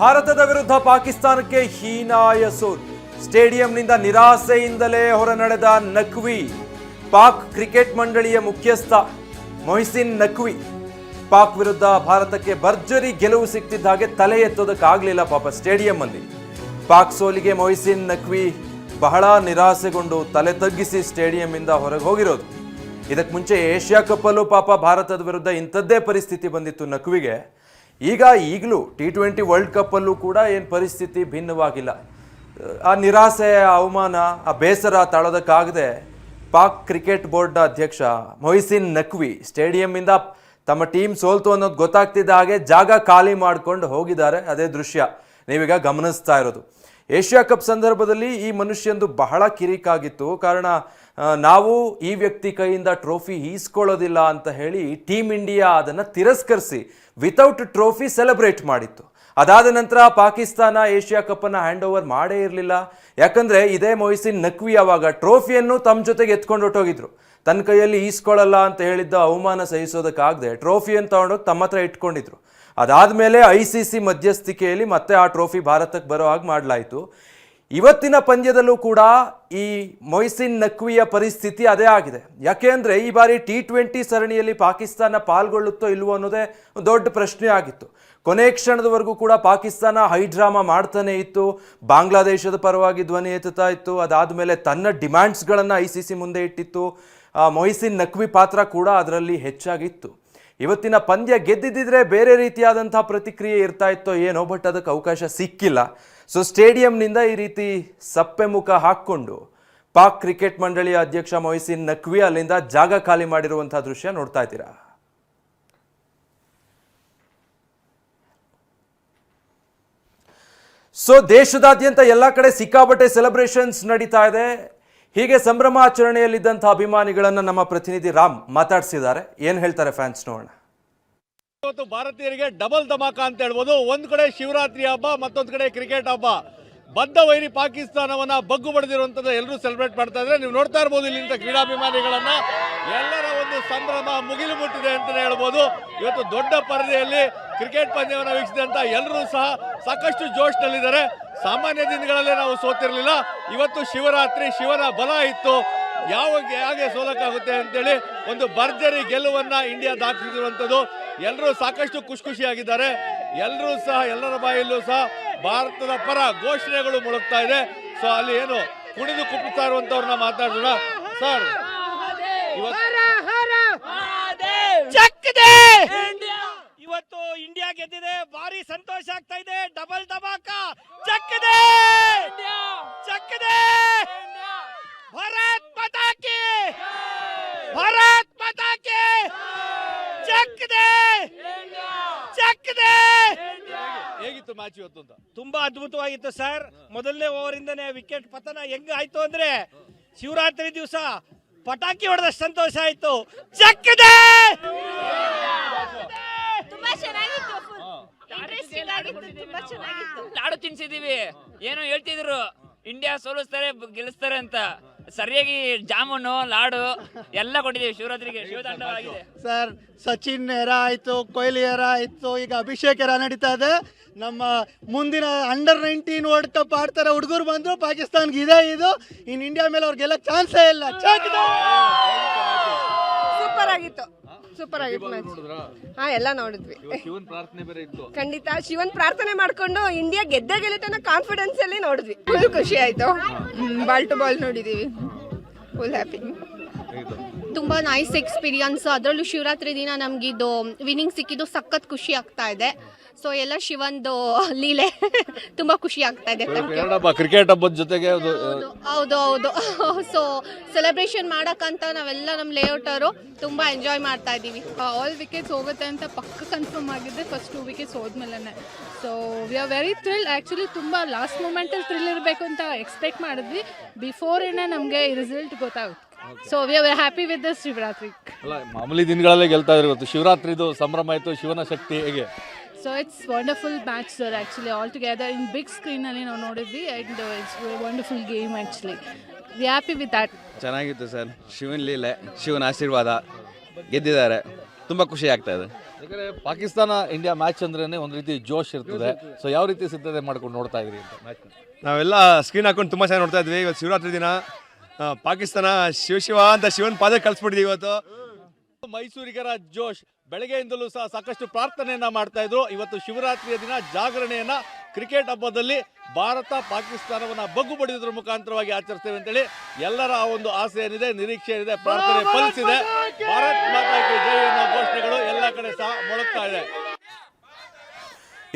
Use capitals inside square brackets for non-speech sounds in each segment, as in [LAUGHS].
ಭಾರತದ ವಿರುದ್ಧ ಪಾಕಿಸ್ತಾನಕ್ಕೆ ಹೀನಾಯ ಸೋಲು. ಸ್ಟೇಡಿಯಂನಿಂದ ನಿರಾಸೆಯಿಂದಲೇ ಹೊರ ನಡೆದ ನಖ್ವಿ ಪಾಕ್ ಕ್ರಿಕೆಟ್ ಮಂಡಳಿಯ ಮುಖ್ಯಸ್ಥ ಮೊಹಿಸಿನ್ ನಕ್ವಿ. ಪಾಕ್ ವಿರುದ್ಧ ಭಾರತಕ್ಕೆ ಭರ್ಜರಿ ಗೆಲುವು ಸಿಕ್ತಿದ್ದ ಹಾಗೆ ತಲೆ ಎತ್ತೋದಕ್ಕಾಗಲಿಲ್ಲ ಪಾಪ ಸ್ಟೇಡಿಯಂ ಅಲ್ಲಿ ಪಾಕ್ ಸೋಲಿಗೆ ಮೊಹಿಸಿನ್ ನಕ್ವಿ ಬಹಳ ನಿರಾಸೆಗೊಂಡು ತಲೆ ತಗ್ಗಿಸಿ ಸ್ಟೇಡಿಯಂನಿಂದ ಹೊರಗೆ ಹೋಗಿರೋದು. ಇದಕ್ಕೆ ಮುಂಚೆ ಏಷ್ಯಾ ಕಪ್ಪಲ್ಲೂ ಪಾಪ ಭಾರತದ ವಿರುದ್ಧ ಇಂಥದ್ದೇ ಪರಿಸ್ಥಿತಿ ಬಂದಿತ್ತು ನಕ್ವಿಗೆ. ಈಗ ಈಗಲೂ ಟಿ ಟ್ವೆಂಟಿ ವರ್ಲ್ಡ್ ಕಪ್ಪಲ್ಲೂ ಕೂಡ ಏನು ಪರಿಸ್ಥಿತಿ ಭಿನ್ನವಾಗಿಲ್ಲ. ಆ ನಿರಾಸೆ ಅವಮಾನ, ಆ ಬೇಸರ ತಾಳೋದಕ್ಕಾಗದೆ ಪಾಕ್ ಕ್ರಿಕೆಟ್ ಬೋರ್ಡ್ನ ಅಧ್ಯಕ್ಷ ಮೊಹಿಸಿನ್ ನಕ್ವಿ ಸ್ಟೇಡಿಯಮ್ಮಿಂದ ತಮ್ಮ ಟೀಮ್ ಸೋಲ್ತು ಅನ್ನೋದು ಗೊತ್ತಾಗ್ತಿದ್ದ ಹಾಗೆ ಜಾಗ ಖಾಲಿ ಮಾಡಿಕೊಂಡು ಹೋಗಿದ್ದಾರೆ. ಅದೇ ದೃಶ್ಯ ನೀವೀಗ ಗಮನಿಸ್ತಾ ಇರೋದು. ಏಷ್ಯಾ ಕಪ್ ಸಂದರ್ಭದಲ್ಲಿ ಈ ಮನುಷ್ಯಂದು ಬಹಳ ಕಿರಿಕಾಗಿತ್ತು. ಕಾರಣ ನಾವು ಈ ವ್ಯಕ್ತಿ ಕೈಯಿಂದ ಟ್ರೋಫಿ ಈಸ್ಕೊಳ್ಳೋದಿಲ್ಲ ಅಂತ ಹೇಳಿ ಟೀಮ್ ಇಂಡಿಯಾ ಅದನ್ನು ತಿರಸ್ಕರಿಸಿ ವಿತೌಟ್ ಟ್ರೋಫಿ ಸೆಲೆಬ್ರೇಟ್ ಮಾಡಿತ್ತು. ಅದಾದ ನಂತರ ಪಾಕಿಸ್ತಾನ ಏಷ್ಯಾ ಕಪ್ಪನ್ನು ಹ್ಯಾಂಡ್ ಓವರ್ ಮಾಡೇ ಇರಲಿಲ್ಲ. ಯಾಕಂದ್ರೆ ಇದೇ ಮೊಯ್ಸಿನ್ ನಕ್ವಿ ಅವಾಗ ಟ್ರೋಫಿಯನ್ನು ತಮ್ಮ ಜೊತೆಗೆ ಎತ್ಕೊಂಡು ಹೊಟ್ಟೋಗಿದ್ರು ತನ್ನ ಕೈಯಲ್ಲಿ ಈಸ್ಕೊಳ್ಳಲ್ಲ ಅಂತ ಹೇಳಿದ್ದ ಅವಮಾನ ಸಹಿಸೋದಕ್ಕಾಗದೆ ಟ್ರೋಫಿಯನ್ನು ತಗೊಂಡೋಗಿ ತಮ್ಮ ಹತ್ರ ಇಟ್ಕೊಂಡಿದ್ರು. ಅದಾದಮೇಲೆ ಐ ಸಿ ಸಿ ಮಧ್ಯಸ್ಥಿಕೆಯಲ್ಲಿ ಮತ್ತೆ ಆ ಟ್ರೋಫಿ ಭಾರತಕ್ಕೆ ಬರೋ ಹಾಗೆ ಮಾಡಲಾಯಿತು. ಇವತ್ತಿನ ಪಂದ್ಯದಲ್ಲೂ ಕೂಡ ಈ ಮೊಯ್ಸಿನ್ ನಕ್ವಿಯ ಪರಿಸ್ಥಿತಿ ಅದೇ ಆಗಿದೆ. ಯಾಕೆ ಅಂದರೆ ಈ ಬಾರಿ ಟಿ ಟ್ವೆಂಟಿ ಸರಣಿಯಲ್ಲಿ ಪಾಕಿಸ್ತಾನ ಪಾಲ್ಗೊಳ್ಳುತ್ತೋ ಇಲ್ವೋ ಅನ್ನೋದೇ ದೊಡ್ಡ ಪ್ರಶ್ನೆ ಆಗಿತ್ತು. ಕೊನೆ ಕ್ಷಣದವರೆಗೂ ಕೂಡ ಪಾಕಿಸ್ತಾನ ಹೈ ಡ್ರಾಮಾ ಮಾಡ್ತಾನೆ ಇತ್ತು. ಬಾಂಗ್ಲಾದೇಶದ ಪರವಾಗಿ ಧ್ವನಿ ಎತ್ತುತ್ತಾ ಇತ್ತು. ಅದಾದ ಮೇಲೆ ತನ್ನ ಡಿಮ್ಯಾಂಡ್ಸ್ಗಳನ್ನು ಐ ಸಿ ಸಿ ಮುಂದೆ ಇಟ್ಟಿತ್ತು. ಮೊಯ್ಸಿನ್ ನಕ್ವಿ ಪಾತ್ರ ಕೂಡ ಅದರಲ್ಲಿ ಹೆಚ್ಚಾಗಿತ್ತು. ಇವತ್ತಿನ ಪಂದ್ಯ ಗೆದ್ದಿದ್ದರೆ ಬೇರೆ ರೀತಿಯಾದಂಥ ಪ್ರತಿಕ್ರಿಯೆ ಇರ್ತಾ ಇತ್ತೋ ಏನೋ, ಬಟ್ ಅದಕ್ಕೆ ಅವಕಾಶ ಸಿಕ್ಕಿಲ್ಲ. ಸೊ ಸ್ಟೇಡಿಯಂನಿಂದ ಈ ರೀತಿ ಸಪ್ಪೆ ಮುಖ ಹಾಕ್ಕೊಂಡು ಪಾಕ್ ಕ್ರಿಕೆಟ್ ಮಂಡಳಿಯ ಅಧ್ಯಕ್ಷ ಮೊಹಿಸಿನ್ ನಕ್ವಿ ಅಲ್ಲಿಂದ ಜಾಗ ಖಾಲಿ ಮಾಡಿರುವಂತಹ ದೃಶ್ಯ ನೋಡ್ತಾ ಇದ್ದೀರಾ? ಸೊ ದೇಶದಾದ್ಯಂತ ಎಲ್ಲ ಕಡೆ ಸಿಕ್ಕಾಪಟ್ಟೆ ಸೆಲೆಬ್ರೇಷನ್ಸ್ ನಡೀತಾ ಇದೆ. ಹೀಗೆ ಸಂಭ್ರಮಾಚರಣೆಯಲ್ಲಿದ್ದಂಥ ಅಭಿಮಾನಿಗಳನ್ನು ನಮ್ಮ ಪ್ರತಿನಿಧಿ ರಾಮ್ ಮಾತಾಡ್ಸಿದ್ದಾರೆ. ಏನು ಹೇಳ್ತಾರೆ ಫ್ಯಾನ್ಸ್ ನೋಡೋಣ. ಇವತ್ತು ಭಾರತೀಯರಿಗೆ ಡಬಲ್ ಧಮಾಕ ಅಂತ ಹೇಳ್ಬೋದು. ಒಂದ್ ಕಡೆ ಶಿವರಾತ್ರಿ ಹಬ್ಬ, ಮತ್ತೊಂದು ಕಡೆ ಕ್ರಿಕೆಟ್ ಹಬ್ಬ. ಬದ್ಧ ವೈರಿ ಪಾಕಿಸ್ತಾನವನ್ನ ಬಗ್ಗು ಬಡಿದಿರುವಂತದ್ದು ಎಲ್ಲರೂ ಸೆಲೆಬ್ರೇಟ್ ಮಾಡ್ತಾ ಇದ್ರೆ ನೀವು ನೋಡ್ತಾ ಇರ್ಬೋದು ಇಲ್ಲಿಂದ ಕ್ರೀಡಾಭಿಮಾನಿಗಳನ್ನ. ಎಲ್ಲರ ಒಂದು ಸಂಭ್ರಮ ಮುಗಿಲು ಮುಟ್ಟಿದೆ ಅಂತಾನೆ ಹೇಳ್ಬೋದು. ಇವತ್ತು ದೊಡ್ಡ ಪರದೆಯಲ್ಲಿ ಕ್ರಿಕೆಟ್ ಪಂದ್ಯವನ್ನು ವೀಕ್ಷಿಸಿದಂತ ಎಲ್ಲರೂ ಸಹ ಸಾಕಷ್ಟು ಜೋಶ್ನಲ್ಲಿದ್ದಾರೆ. ಸಾಮಾನ್ಯ ದಿನಗಳಲ್ಲಿ ನಾವು ಸೋತಿರಲಿಲ್ಲ. ಇವತ್ತು ಶಿವರಾತ್ರಿ, ಶಿವನ ಬಲ ಇತ್ತು. ಯಾವ ಹೇಗೆ ಸೋಲಕ್ಕಾಗುತ್ತೆ ಅಂತೇಳಿ ಒಂದು ಭರ್ಜರಿ ಗೆಲುವನ್ನ ಇಂಡಿಯಾ ದಾಖಲಿಸಿರುವಂಥದ್ದು ಎಲ್ಲರೂ ಸಾಕಷ್ಟು ಖುಷಿ ಖುಷಿಯಾಗಿದ್ದಾರೆ. ಎಲ್ಲರೂ ಸಹ ಎಲ್ಲರ ಬಾಯಲ್ಲೂ ಸಹ ಭಾರತದ ಪರ ಘೋಷಣೆಗಳು ಮುಳುಗ್ತಾ ಇದೆ. ಸೊ ಅಲ್ಲಿ ಏನು ಕುಣಿದು ಕುಪ್ಪುತ್ತಾ ಇರುವಂತವ್ರನ್ನ ಮಾತಾಡೋಣ. ಸರ್ ಚಕ್ದೆ ಇವತ್ತು ಇಂಡಿಯಾ ಗೆದ್ದಿದೆ. ಭಾರಿ ಸಂತೋಷ ಆಗ್ತಾ ಇದೆ. ಡಬಲ್ ದಬಾಕ ಚಕ್ದೆ ಚಕ್ದೆ ಭಾರತ್ ಪಟಾಕಿ ಕಿ ಭಾರತ್ ಮಾತಾ ಕಿ ಚಕ್ದೆ ಚಕ್ದೆ ಹೇಗಿತ್ತು ಮ್ಯಾಚ್ ಇವತ್ತು ಅಂತ. ತುಂಬಾ ಅದ್ಭುತವಾಗಿತ್ತು ಸರ್. ಮೊದಲನೇ ಓವರ್ ಇಂದನೇ ವಿಕೆಟ್ ಪತನ ಹೆಂಗ್ ಆಯ್ತು ಅಂದ್ರೆ ಶಿವರಾತ್ರಿ ದಿವಸ ಪಟಾಕಿ ಹೊಡೆದಷ್ಟು ಸಂತೋಷ ಆಯ್ತು. ಚಕ್ಕದೆ ತುಂಬಾ ಚೆನ್ನಾಗಿತ್ತು ಇಂಟ್ರೆಸ್ಟಿಂಗ್ ಆಗಿತ್ತು ತುಂಬಾ ಚೆನ್ನಾಗಿತ್ತು. ಲಾಡು ತಿನ್ಸಿದೀವಿ. ಏನೋ ಹೇಳ್ತಿದ್ರು. ಇಂಡಿಯಾ ಸೋಲಿಸ್ತಾರೆ ಬ- ಗೆಲ್ಲಿಸ್ತಾರೆ ಅಂತ. ಸರಿಯಾಗಿ ಜಾಮೂನು ಲಾಡು ಎಲ್ಲ ಕೊಟ್ಟಿದ್ದೀವಿ. ಶಿವರಾತ್ರಿಗೆ ಶಿವತಾಂಡವಾಗಿದೆ ಸರ್ ಸಚಿನ್ ಎರ ಆಯಿತು ಕೊಹ್ಲಿ ಎರ ಆಯಿತು ಈಗ ಅಭಿಷೇಕ್ ಎರ ನಡೀತಾ ಇದೆ. ನಮ್ಮ ಮುಂದಿನ ಅಂಡರ್ ನೈನ್ಟೀನ್ ವರ್ಲ್ಡ್ ಕಪ್ ಆಡ್ತಾರೆ ಹುಡುಗರು ಬಂದ್ರು ಪಾಕಿಸ್ತಾನ್ಗೆ ಇದೇ ಇದು. ಇನ್ ಇಂಡಿಯಾ ಮೇಲೆ ಅವ್ರಿಗೆಲ್ಲ ಚಾನ್ಸೇ ಇಲ್ಲ! ಸೂಪರ್ ಆಗಿತ್ತು. ಸೂಪರ್ ಆಗಿತ್ತು ಮ್ಯಾಚ್ ಹಾ ಎಲ್ಲ ನೋಡಿದ್ವಿ. ಶಿವನ್ ಪ್ರಾರ್ಥನೆ ಬೇರೆ ಇತ್ತು. ಖಂಡಿತ ಶಿವನ್ ಪ್ರಾರ್ಥನೆ ಮಾಡ್ಕೊಂಡು ಇಂಡಿಯಾ ಗೆದ್ದ ಗೆಲ್ಲುತ್ತೆ ಅನ್ನೋ ಕಾನ್ಫಿಡೆನ್ಸ್ ಅಲ್ಲಿ ನೋಡಿದ್ವಿ. ಫುಲ್ ಖುಷಿ ಆಯ್ತು. ಬಾಲ್ ಟು ಬಾಲ್ ನೋಡಿದೀವಿ. ಫುಲ್ ಹ್ಯಾಪಿ ತುಂಬ ನೈಸ್ ಎಕ್ಸ್ಪೀರಿಯನ್ಸ್ ಅದರಲ್ಲೂ ಶಿವರಾತ್ರಿ ದಿನ ನಮಗಿದು ವಿನಿಂಗ್ ಸಿಕ್ಕಿದ್ದು ಸಖತ್ ಖುಷಿ ಆಗ್ತಾ ಇದೆ. ಸೊ ಎಲ್ಲ ಶಿವಂದು ಲೀಲೆ [LAUGHS] ತುಂಬ ಖುಷಿ ಆಗ್ತಾ ಇದೆ ಕ್ರಿಕೆಟ್ ಹಬ್ಬದ ಜೊತೆಗೆ ಹೌದು ಹೌದು [LAUGHS] ಸೊ ಸೆಲೆಬ್ರೇಷನ್ ಮಾಡಕ್ಕಂತ ನಾವೆಲ್ಲ ನಮ್ಮ ಲೇಔಟರು ತುಂಬ ಎಂಜಾಯ್ ಮಾಡ್ತಾ ಇದ್ದೀವಿ. ಆಲ್ ವಿಕೆಟ್ಸ್ ಹೋಗುತ್ತೆ ಅಂತ ಪಕ್ಕ ಕನ್ಫರ್ಮ್ ಆಗಿದ್ದೆ ಫಸ್ಟ್ ಟೂ ವಿಕೆಟ್ಸ್ ಹೋದ್ಮೇಲೆ so we are very thrill actually ತುಂಬ ಲಾಸ್ಟ್ ಮೂಮೆಂಟಲ್ಲಿ ಥ್ರಿಲ್ ಇರಬೇಕು ಅಂತ ಎಕ್ಸ್ಪೆಕ್ಟ್ ಮಾಡಿದ್ವಿ. ಬಿಫೋರ್ ಏನೇ ನಮಗೆ ರಿಸಲ್ಟ್ ಗೊತ್ತಾಗುತ್ತೆ. So we are happy with the Shivaratri ಅಲ್ಲ ಮಾಮೂಲಿ ದಿನಗಳಲ್ಲೇ ಗೆಲ್ತಾ ಇದ್ರು ಇವತ್ತು ಶಿವರಾತ್ರಿದು ಸಂಭ್ರಮ ಆಯಿತು ಶಿವನ ಶಕ್ತಿ ಹೇಗೆ? So it's wonderful match sir actually all together in big ಸ್ಕ್ರೀನಲ್ಲಿ ನಾವು ನೋಡಿದ್ವಿ and it's wonderful game actually we happy with that ಚೆನ್ನಾಗಿತ್ತು ಸರ್ ಶಿವನ ಲೀಲೆ ಶಿವನ ಆಶೀರ್ವಾದ. ಗೆದ್ದಿದ್ದಾರೆ. ತುಂಬ ಖುಷಿ ಆಗ್ತಾ ಇದೆ. ಯಾಕಂದರೆ ಪಾಕಿಸ್ತಾನ ಇಂಡಿಯಾ ಮ್ಯಾಚ್ ಅಂದ್ರೇ ಒಂದು ರೀತಿ ಜೋಶ್ ಇರ್ತದೆ. ಸೊ ಯಾವ ರೀತಿ ಸಿದ್ಧತೆ ಮಾಡ್ಕೊಂಡು ನೋಡ್ತಾ ಇದ್ರಿ ಅಂತ ಮ್ಯಾಚ್ ನಾವೆಲ್ಲ ಸ್ಕ್ರೀನ್ ಹಾಕೊಂಡು ತುಂಬ ಚೆನ್ನಾಗಿ ನೋಡ್ತಾ ಇದ್ವಿ. ಇವತ್ತು ಶಿವರಾತ್ರಿ ದಿನ. ಪಾಕಿಸ್ತಾನ ಶಿವ ಶಿವ ಅಂತ ಶಿವನ್ ಪಾದ ಕಳಿಸ್ಬಿಟ್ಟಿದೆ ಇವತ್ತು. ಮೈಸೂರಿಗರ ಜೋಶ್ ಬೆಳಗ್ಗೆಯಿಂದಲೂ ಸಹ ಸಾಕಷ್ಟು ಪ್ರಾರ್ಥನೆಯನ್ನ ಮಾಡ್ತಾ ಇದ್ರು. ಇವತ್ತು ಶಿವರಾತ್ರಿಯ ದಿನ ಜಾಗರಣೆಯನ್ನ ಕ್ರಿಕೆಟ್ ಹಬ್ಬದಲ್ಲಿ ಭಾರತ ಪಾಕಿಸ್ತಾನವನ್ನ ಬಗ್ಗು ಬಡಿಯೋದ್ರ ಮುಖಾಂತರವಾಗಿ ಆಚರಿಸ್ತೇವೆ ಅಂತೇಳಿ ಎಲ್ಲರ ಆ ಒಂದು ಆಸೆ ಏನಿದೆ, ನಿರೀಕ್ಷೆ ಏನಿದೆ, ಪ್ರಾರ್ಥನೆ ಫಲಿಸಿದೆ. ಭಾರತ್ ಮಾತಾ ಜೈ ಅನ್ನೋ ಘೋಷಣೆಗಳು ಎಲ್ಲ ಕಡೆ ಸಹ ಮೊಳಗ್ತಾ ಇದೆ.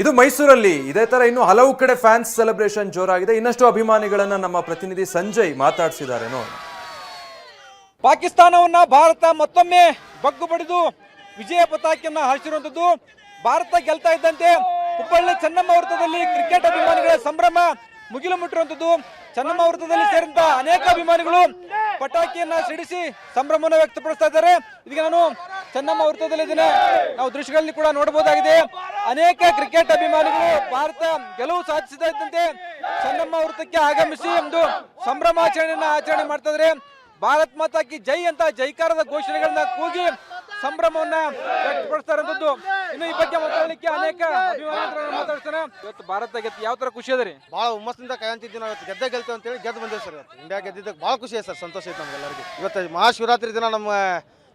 ಇದು ಮೈಸೂರಲ್ಲಿ. ಇದೇ ತರ ಇನ್ನು ಹಲವು ಕಡೆ ಫ್ಯಾನ್ಸ್ ಸೆಲೆಬ್ರೇಷನ್ ಜೋರಾಗಿದೆ. ಇನ್ನಷ್ಟು ಅಭಿಮಾನಿಗಳನ್ನ ನಮ್ಮ ಪ್ರತಿನಿಧಿ ಸಂಜಯ್ ಮಾತಾಡಿಸಿದ್ದಾರೆ ನೋಡಿ ಪಾಕಿಸ್ತಾನವನ್ನ ಭಾರತ ಮತ್ತೊಮ್ಮೆ ಬಗ್ಗು ಬಡಿದು ವಿಜಯ ಪತಾಕೆಯನ್ನ ಹಾರಿಸಿರುವಂತದ್ದು ಭಾರತ ಗೆಲ್ತಾ ಇದ್ದಂತೆ ಹುಬ್ಬಳ್ಳಿ ಚೆನ್ನಮ್ಮ ವೃತ್ತದಲ್ಲಿ ಕ್ರಿಕೆಟ್ ಅಭಿಮಾನಿಗಳ ಸಂಭ್ರಮ ಮುಗಿಲು ಮುಟ್ಟಿರುವಂತದ್ದು ಚೆನ್ನಮ್ಮ ವೃತ್ತದಲ್ಲಿ ಸೇರಿದಂತ ಅನೇಕ ಅಭಿಮಾನಿಗಳು ಪಟಾಕಿಯನ್ನ ಸಿಡಿಸಿ ಸಂಭ್ರಮವನ್ನು ವ್ಯಕ್ತಪಡಿಸ್ತಾ ಇದ್ದಾರೆ. ಇದೀಗ ನಾನು ಚೆನ್ನಮ್ಮ ವೃತ್ತದಲ್ಲಿ ಇದ್ದೇನೆ ನಾವು ದೃಶ್ಯಗಳಲ್ಲಿ ಕೂಡ ನೋಡಬಹುದಾಗಿದೆ. ಅನೇಕ ಕ್ರಿಕೆಟ್ ಅಭಿಮಾನಿಗಳು ಭಾರತ ಗೆಲುವು ಸಾಧಿಸಿದ ಇದ್ದಂತೆ ಚೆನ್ನಮ್ಮ ವೃತ್ತಕ್ಕೆ ಆಗಮಿಸಿ ಒಂದು ಸಂಭ್ರಮಾಚರಣೆಯನ್ನ ಆಚರಣೆ ಮಾಡ್ತಾ ಭಾರತ ಮಾತಾಕಿ ಜೈ ಅಂತ ಜೈಕಾರದ ಘೋಷಣೆಗಳನ್ನ ಕೂಗಿ ಸಂಭ್ರಮವನ್ನ ವ್ಯಕ್ತಪಡಿಸ್ತಾ ಇರೋದು ಇನ್ನು ಈ ಬಗ್ಗೆ ಮಾತಾಡಲಿಕ್ಕೆ ಅನೇಕ ಅಭಿಮಾನಿಗಳನ್ನು ಮಾತಾಡ್ತಾನೆ ಇವತ್ತು ಭಾರತ ಗೆದ್ದು ಯಾವ ತರ ಖುಷಿ ಅದ ಬಹಳ ಹುಮ್ಮಸ್ಸಿಂದ ಕಾಯಂತಿದ್ವಿ ನಾವು ಇವತ್ತು. ಗೆದ್ದೆ ಅಂತ ಅಂತೇಳಿ ಗೆದ್ದು ಬಂದೇವೆ ಸರ್ ಇಂಡಿಯಾ ಗೆದ್ದಿದ್ದಕ್ಕೆ ಭಾಳ ಖುಷಿ ಸರ್, ಸಂತೋಷ ಐತೆ ನಮ್ಗೆಲ್ಲರಿಗೂ. ಇವತ್ತು ಮಹಾಶಿವರಾತ್ರಿ ದಿನ ನಮ್ಮ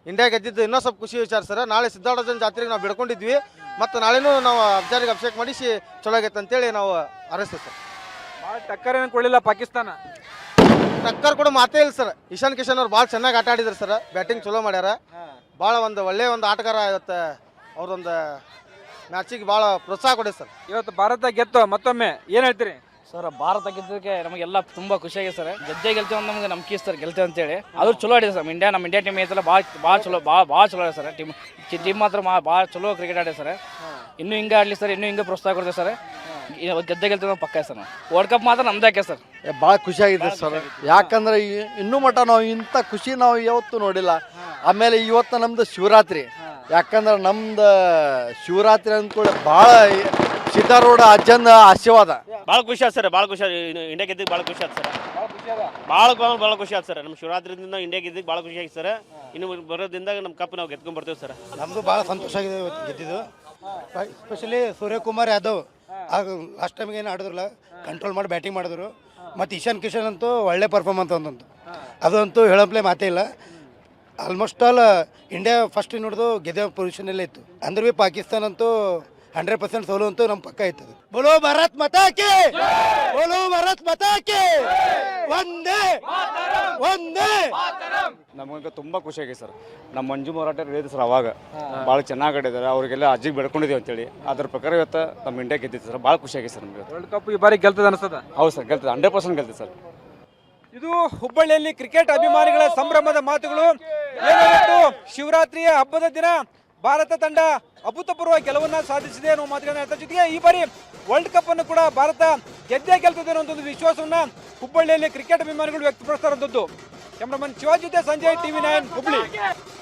ಇಂಡಿಯಾ ಗೆದ್ದಿದ್ದು ಇನ್ನೂ ಸ್ವಲ್ಪ ಖುಷಿ ವಿಚಾರ ಸರ್ ನಾಳೆ ಸಿದ್ಧಾರ್ಥ ಜಾತ್ರೆಗೆ ನಾವು ಬಿಡ್ಕೊಂಡಿದ್ವಿ. ಮತ್ತು ನಾಳೆನೂ ನಾವು ಅಬ್ಜಾರಿಗೆ ಅಭಿಷೇಕ ಮಾಡಿಸಿ ಚಲೋ ಆಗೈತೆ ಅಂತೇಳಿ ನಾವು ಹರಿಸ್ತೀವಿ ಸರ್. ಭಾಳ ಟಕ್ಕರ್ ಏನು ಕೊಡಲಿಲ್ಲ ಪಾಕಿಸ್ತಾನ. ಟಕ್ಕರ್ ಕೂಡ ಮಾತೇ ಇಲ್ಲ ಸರ್. ಇಶಾನ್ ಕಿಶನ್ ಅವ್ರು ಭಾಳ ಚೆನ್ನಾಗಿ ಆಟ ಆಡಿದ್ರು ಸರ್. ಬ್ಯಾಟಿಂಗ್ ಚಲೋ ಮಾಡ್ಯಾರ. ಭಾಳ ಒಂದು ಒಳ್ಳೆಯ ಒಂದು ಆಟಗಾರ ಇವತ್ತು ಅವ್ರದೊಂದು ಮ್ಯಾಚಿಗೆ ಭಾಳ ಪ್ರೋತ್ಸಾಹ ಕೊಡಿ ಸರ್. ಇವತ್ತು ಭಾರತ ಗೆದ್ದು ಮತ್ತೊಮ್ಮೆ ಏನು ಹೇಳ್ತೀರಿ? ಸರ್ ಭಾರತ ಗೆದ್ದಕ್ಕೆ ನಮಗೆಲ್ಲ ತುಂಬಾ ಖುಷಿಯಾಗಿದೆ ಸರ್. ಗೆದ್ದೆ ಗೆಲ್ತೇವೆ ಅಂತ ನಮ್ಗೆ ನಂಬಿಕೆ ಸರ್ ಗೆಲ್ತೇವೆ ಅಂತೇಳಿ. ಅದು ಚಲೋ ಆಡಿದೆ ಸರ್ ಇಂಡಿಯಾ ನಮ್ಮ ಇಂಡಿಯಾ ಟೀಮ್ ಐತಲ್ಲ ಭಾಳ ಭಾಳ ಚಲೋ ಭಾಳ ಭಾಳ ಚಲೋ ಆಡಿದೆ ಸರ್. ಟೀಮ್ ಟೀಮ್ ಮಾತ್ರ ಭಾಳ ಚಲೋ ಕ್ರಿಕೆಟ್ ಆಡಿದೆ ಸರ್. ಇನ್ನೂ ಹಿಂಗೆ ಆಡಲಿ ಸರ್ ಇನ್ನೂ ಹಿಂಗೆ ಪ್ರೋತ್ಸಾಹ ಕೊಡ್ತೇವೆ ಸರ್. ಗೆದ್ದೆ ಗೆಲ್ತೇವೆ ಅಂತ ಪಕ್ಕ ಸರ್ ವರ್ಲ್ಡ್ ಕಪ್ ಮಾತ್ರ ನಮ್ದಾಕೆ ಸರ್. ಭಾಳ ಖುಷಿಯಾಗಿದೆ ಸರ್. ಯಾಕಂದ್ರೆ ಇನ್ನೂ ಮಟ್ಟ ನಾವು ಇಂಥ ಖುಷಿ ನಾವು ಯಾವತ್ತೂ ನೋಡಿಲ್ಲ. ಆಮೇಲೆ ಇವತ್ತು ನಮ್ದು ಶಿವರಾತ್ರಿ. ಯಾಕಂದ್ರೆ ನಮ್ದು ಶಿವರಾತ್ರಿ ಅಂದ್ಕೂಡ ಭಾಳ ಸಿದ್ಧಾರೂಢ ಅಜ್ಜನ ಆಶೀರ್ವಾದ. ಭಾಳ ಖುಷಿ ಆಯ್ತು ಸರ್ ಭಾಳ ಖುಷಿ ಇಂಡಿಯಾ ಗೆದ್ದಿಗೆ ಭಾಳ ಖುಷಿ ಆಯ್ತು ಸರ್. ಭಾಳ ಭಾಳ ಭಾಳ ಖುಷಿ ಆಯ್ತು ಸರ್. ನಮ್ಮ ಶಿವರಾತ್ರಿದಿಂದ ಇಂಡಿಯಾ ಗೆದ್ದಿಗೆ ಭಾಳ ಖುಷಿ ಆಯ್ತು ಸರ್. ಇನ್ನು ಬರೋದ್ರಿಂದ ನಮ್ಮ ಕಪ್ ನಾವು ಗೆದ್ಕೊಂಡ್ ಬರ್ತೇವೆ ಸರ್. ನಮ್ಮದು ಭಾಳ ಸಂತೋಷ ಆಗಿದೆ ಗೆದ್ದಿದ್ದು. ಎಸ್ಪೆಷಲಿ ಸೂರ್ಯಕುಮಾರ್ ಯಾದವ್. ಆಗ ಲಾಸ್ಟ್ ಟೈಮ್ಗೆ ಏನು ಆಡಿದ್ರಲ್ಲ ಕಂಟ್ರೋಲ್ ಮಾಡಿ ಬ್ಯಾಟಿಂಗ್ ಮಾಡಿದ್ರು. ಮತ್ತು ಇಶಾನ್ ಕಿಶನ್ ಅಂತೂ ಒಳ್ಳೆ ಪರ್ಫಾರ್ಮೆನ್ಸ್ ಅಂತಂತು ಅದಂತೂ ಹೇಳಪ್ಲೆ ಮಾತೇ ಇಲ್ಲ. ಆಲ್ಮೋಸ್ಟ್ ಆಲ್ ಇಂಡಿಯಾ ಫಸ್ಟ್ ನೋಡಿದು ಗೆದ್ದ ಪೊಸಿಷನಲ್ಲೇ ಇತ್ತು. ಅಂದ್ರೆ ಭೀ ಪಾಕಿಸ್ತಾನ ಅಂತೂ ಹಂಡ್ರೆಡ್ ಪರ್ಸೆಂಟ್ ಸೋಲು ಅಂತೂ ನಮ್ಮ ಪಕ್ಕ ಇತ್ತು ಬೋಲೋ ಭಾರತ್ ಮತಾಕೆ ಬೋಲೋ ಭಾರತ್ ಮತಾಕೆ ಒಂದೇ ಒಂದೇ ನಮಗೆ ತುಂಬಾ ಖುಷಿ ಆಗಿದೆ ಸರ್. ನಮ್ಮ ಮಂಜು ಮಾರಾಟ ಹೇಳಿದ್ರು ಸರ್ ಅವಾಗ. ಭಾಳ ಚೆನ್ನಾಗಿ ಆಡಿದ್ದಾರೆ. ಅವರಿಗೆಲ್ಲ ಅಜ್ಜಿಗೆ ಬೆಳ್ಕೊಂಡಿದ್ದೀವಿ ಅಂತೇಳಿ. ಅದ್ರ ಪ್ರಕಾರ ಇವತ್ತು ನಮ್ಮ ಇಂಡಿಯಾ ಗೆದ್ದಿತ್ತು ಸರ್. ಭಾಳ ಖುಷಿ ಆಗಿದೆ ಸರ್ ನಮಗೆ ವರ್ಲ್ಡ್ ಕಪ್ ಈ ಬಾರಿ ಗೆಲ್ತದೆ ಅನಿಸ್ತದ? ಹೌದು ಸರ್ ಗೆಲ್ತದೆ. ಹಂಡ್ರೆಡ್ ಪರ್ಸೆಂಟ್ ಗೆಲ್ತದೆ ಸರ್. ಇದು ಹುಬ್ಬಳ್ಳಿಯಲ್ಲಿ ಕ್ರಿಕೆಟ್ ಅಭಿಮಾನಿಗಳ ಸಂಭ್ರಮದ ಮಾತುಗಳು. ಏನಾಗಿತ್ತು ಶಿವರಾತ್ರಿಯ ಹಬ್ಬದ ದಿನ ಭಾರತ ತಂಡ ಅಭೂತಪೂರ್ವ ಗೆಲುವನ್ನ ಸಾಧಿಸಿದೆ ಅನ್ನೋ ಮಾತುಗಳನ್ನು ಹೇಳ್ತಾ ಜೊತೆಗೆ ಈ ಬಾರಿ ವರ್ಲ್ಡ್ ಕಪ್ ಅನ್ನು ಕೂಡ ಭಾರತ ಗೆದ್ದೇ ಗೆಲ್ತದೆ ಅನ್ನೋ ವಿಶ್ವಾಸವನ್ನ ಹುಬ್ಬಳ್ಳಿಯಲ್ಲಿ ಕ್ರಿಕೆಟ್ ಅಭಿಮಾನಿಗಳು ವ್ಯಕ್ತಪಡಿಸ್ತಾ cameraman Shivaji Sanjay, TV nine Hubli.